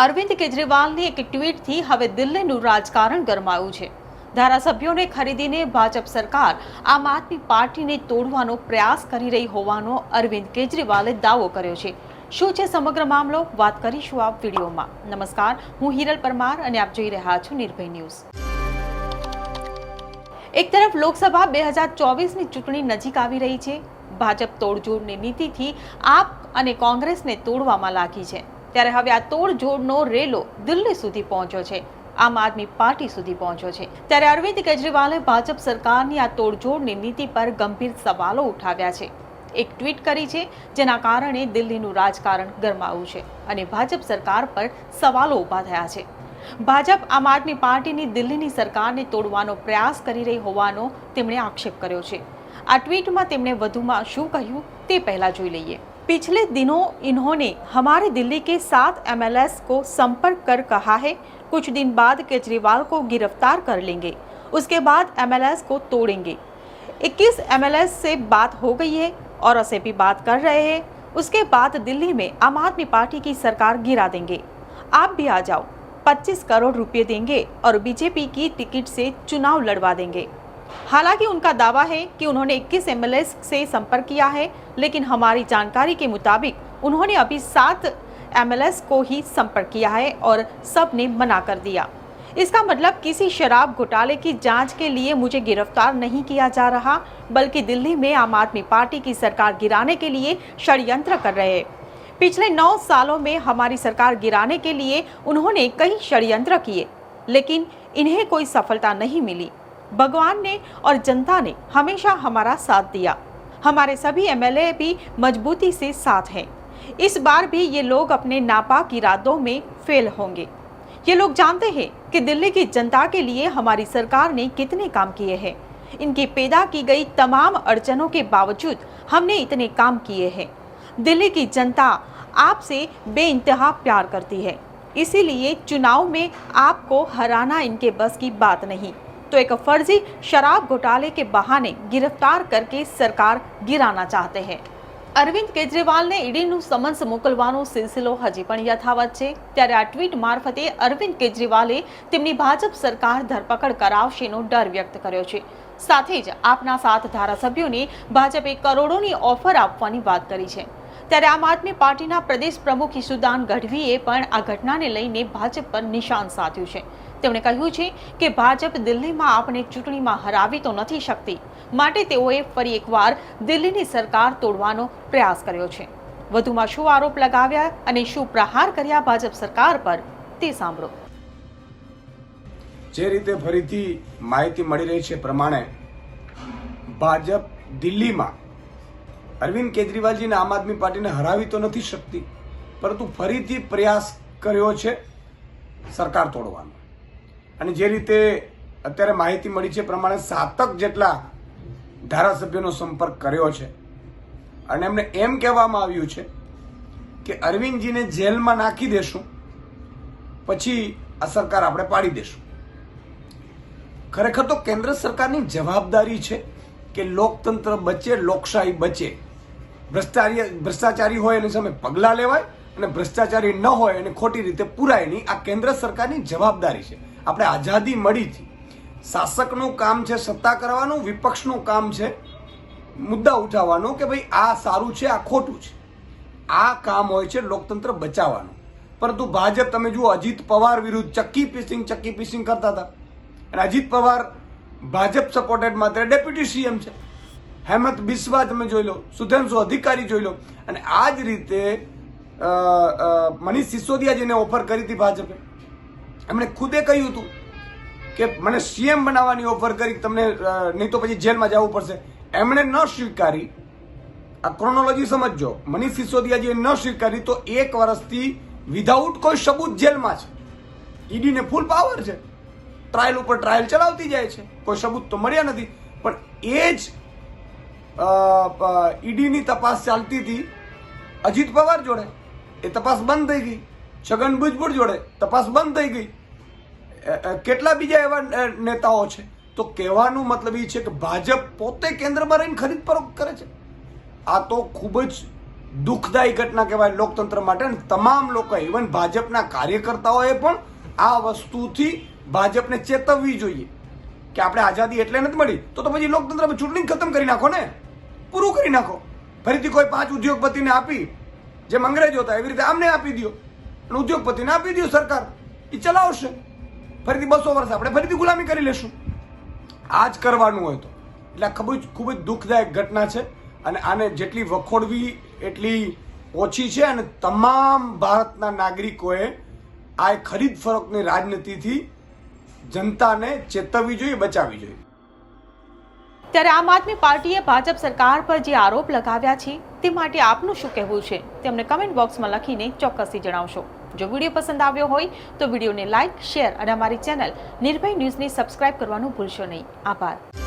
અરવિંદ કેજરીવાલની એક ટ્વીટથી હવે દિલ્હીનું રાજકારણ ગરમાયું છે. ધારાસભ્યોને ખરીદીને ભાજપ સરકાર આમ આદમી પાર્ટીને તોડવાનો પ્રયાસ કરી રહી હોવાનો અરવિંદ કેજરીવાલે દાવો કર્યો છે. શું છે સમગ્ર મામલો? વાત કરીશું આ વિડીયોમાં. નમસ્કાર, હું હિરલ પરમાર અને આપ જોઈ રહ્યા છો નિર્ભય ન્યૂઝ. એક તરફ લોકસભા બે હજાર ચોવીસની ચૂંટણી નજીક આવી રહી છે. ભાજપ તોડજોડની નીતિથી આપ અને કોંગ્રેસને તોડવામાં લાગી છે. ત્યારે હવે આ તોડજોડનો રેલો દિલ્હી સુધી પહોંચ્યો છે. આમ આદમી પાર્ટી સુધી પહોંચ્યો છે. ત્યારે અરવિંદ કેજરીવાલે ભાજપ સરકારની આ તોડજોડની નીતિ પર ગંભીર સવાલો ઉઠાવ્યા છે. એક ટ્વીટ કરી છે, જેના કારણે દિલ્હીનું રાજકારણ ગરમાયું છે અને ભાજપ સરકાર પર સવાલો ઊભા થયા છે. ભાજપ આમ આદમી પાર્ટીની દિલ્હીની સરકારને તોડવાનો પ્રયાસ કરી રહી હોવાનો તેમણે આક્ષેપ કર્યો છે. આ ટ્વીટમાં તેમણે વધુમાં શું કહ્યું તે પહેલા જોઈ લઈએ. पिछले दिनों इन्होंने हमारे दिल्ली के सात एमएलएस को संपर्क कर कहा है, कुछ दिन बाद केजरीवाल को गिरफ़्तार कर लेंगे, उसके बाद एमएलएस को तोड़ेंगे। 21 एमएलएस से बात हो गई है और उसे भी बात कर रहे हैं, उसके बाद दिल्ली में आम आदमी पार्टी की सरकार गिरा देंगे। आप भी आ जाओ 25 करोड़ रुपए देंगे और बीजेपी की टिकट से चुनाव लड़वा देंगे। हालाँकि उनका दावा है कि उन्होंने 21 एमएलए से संपर्क किया है, लेकिन हमारी जानकारी के मुताबिक उन्होंने अभी सात एमएलए को ही संपर्क किया है और सबने मना कर दिया। इसका मतलब किसी शराब घोटाले की जाँच के लिए मुझे गिरफ़्तार नहीं किया जा रहा, बल्कि दिल्ली में आम आदमी पार्टी की सरकार गिराने के लिए षड्यंत्र कर रहे पिछले नौ सालों में हमारी सरकार गिराने के लिए उन्होंने कई षड्यंत्र किए, लेकिन इन्हें कोई सफलता नहीं मिली। भगवान ने और जनता ने हमेशा हमारा साथ दिया। हमारे सभी एमएलए भी मजबूती से साथ हैं। इस बार भी ये लोग अपने नापाक इरादों में फेल होंगे। ये लोग जानते हैं कि दिल्ली की जनता के लिए हमारी सरकार ने कितने काम किए हैं। इनकी पैदा की गई तमाम अड़चनों के बावजूद हमने इतने काम किए हैं। दिल्ली की जनता आपसे बेइंतहा प्यार करती है। इसीलिए चुनाव में आपको हराना इनके बस की बात नहीं। तो एक फर्जी शराब घोटाले के बहाने गिरफ्तार करके सरकार गिराना चाहते हैं અરવિંદ કેજરીવાલને ઈડીનું સમન્સ મોકલવાનો સિલસિલો હજી પણ યથાવત છે ત્યારે આ ટ્વીટ મારફતે અરવિંદ કેજરીવાલે તેમની ભાજપ સરકાર ધરપકડ કરાવશેનો ડર વ્યક્ત કર્યો છે સાથે જ આપના સાત ધારાસભ્યોને ભાજપે કરોડોની ઓફર આપવાની વાત કરી છે ત્યારે આમ આદમી પાર્ટીના પ્રદેશ પ્રમુખ ઈસુદાન ગઢવીએ પણ આ ઘટનાને લઈને ભાજપ પર નિશાન સાધ્યું છે તેમણે કહ્યું છે કે ભાજપ દિલ્હીમાં આપણે ચૂંટણીમાં હરાવી તો નથી શકતી. માટે તેઓએ ફરી એકવાર દિલ્હીની સરકાર તોડવાનો પ્રયાસ કર્યો છે. વધુમાં શું આરોપ લગાવ્યા અને શું પ્રહાર કર્યા ભાજપ સરકાર પર તે સાંભળો. જે રીતે ફરીથી માહિતી મળી રહી છે પ્રમાણે ભાજપ દિલ્હીમાં અરવિંદ કેજરીવાલજીને આમ આદમી પાર્ટીને હરાવી તો નથી શકતી, પરંતુ ફરીથી પ્રયાસ કર્યો છે સરકાર તોડવાનો. અને જે રીતે અત્યારે માહિતી મળી છે પ્રમાણે સાતક જેટલા ધારાસભ્યોનો સંપર્ક કર્યો છે. અને એમને એમ કહેવામાં આવ્યું છે કે અરવિંદજીને જેલમાં નાખી દેશું, પછી આ સરકાર આપણે પાડી દેશું. ખરેખર તો કેન્દ્ર સરકારની જવાબદારી છે કે લોકતંત્ર બચે, લોકશાહી બચે. ભ્રષ્ટાચારી ભ્રષ્ટાચારી હોય એની સામે પગલાં લેવાય અને ભ્રષ્ટાચારી ન હોય અને ખોટી રીતે પૂરાય નહીં આ કેન્દ્ર સરકારની જવાબદારી છે. આપણે આઝાદી મળી હતી શાસકનું કામ છે સત્તા કરવાનું, વિપક્ષનું કામ છે મુદ્દા ઉઠાવવાનો કે ભાઈ આ સારું છે, આ ખોટું છે. આ કામ હોય છે લોકતંત્ર બચાવવાનું. પરંતુ ભાજપ, તમે જુઓ, અજીત પવાર વિરુદ્ધ ચક્કી પીસિંગ ચક્કી પીસિંગ કરતા હતા. અને અજીત પવાર ભાજપ સપોર્ટેડ માત્ર ડેપ્યુટી સીએમ છે. હેમંત બિસ્વા તમે જોઈ લો સુધેન્સુ અધિકારી જોઈ લો. અને આ જ રીતે મનીષ સિસોદિયાજીને ઓફર કરી હતી ભાજપે એમણે ખુદે કહ્યું હતું કે મને સીએમ બનાવવાની ઓફર કરી, તમને નહીં તો પછી જેલમાં જવું પડશે. એમણે ન સ્વીકારી. આ ક્રોનોલોજી સમજજો. મનીષ સિસોદિયાજીએ ન સ્વીકારી તો એક વર્ષથી વિધાઉટ કોઈ સબૂત જેલમાં છે. ઈડીને ફૂલ પાવર છે. ટ્રાયલ ઉપર ટ્રાયલ ચલાવતી જાય છે. કોઈ સબૂત તો મળ્યા નથી. પણ એ જ ઈડીની તપાસ ચાલતી હતી. અજીત પવાર જોડે. એ તપાસ બંધ થઈ ગઈ. છગન ભુજબળ જોડે તપાસ બંધ થઈ ગઈ. કેટલા બીજા એવા નેતાઓ છે? તો કહેવાનું મતલબ એ છે કે ભાજપ પોતે કેન્દ્રમાં રહીને ખરીદ ફરોખ કરે છે. આ તો ખૂબ જ દુઃખદાયી ઘટના કહેવાય લોકતંત્ર માટે અને તમામ લોકો ઇવન ભાજપના કાર્યકર્તાઓએ પણ આ વસ્તુથી ભાજપને ચેતવવી જોઈએ. કે આપણે આઝાદી એટલે નથી મળી, તો તો પછી લોકતંત્રમાં ચૂંટણી ખતમ કરી નાખો ને? પૂરું કરી નાખો. ફરીથી કોઈ પાંચ ઉદ્યોગપતિને આપી, જેમ અંગ્રેજો હતા, એવી રીતે આમને આપી દો ઉદ્યોગપતિને આપી દો સરકાર. એ ચલાવશે. ફરીથી બસો વર્ષ આપણે ફરીથી ગુલામી કરી લેશું. આ જ કરવાનું હોય તો. એટલે ખૂબ જ ખૂબ જ દુઃખદાયક ઘટના છે અને આને જેટલી વખોડવી એટલી ઓછી છે અને તમામ ભારતના નાગરિકોએ આ ખરીદ ફરોખની રાજનીતિથી જનતાને ચેતવવી જોઈએ, બચાવવી જોઈએ. ત્યારે આમ આદમી પાર્ટીએ ભાજપ સરકાર પર જે આરોપ લગાવ્યા છે, તે માટે આપનું શું કહેવું છે? તેમને કમેન્ટ બોક્સમાં લખીને ચોક્કસથી જણાવશો. જો વીડિયો પસંદ આવ્યો હોય, તો વિડીયોને લાઇક શેર અને અમારી ચેનલ નિર્ભય ન્યૂઝને સબસ્ક્રાઇબ કરવાનું ભૂલશો નહીં. આભાર.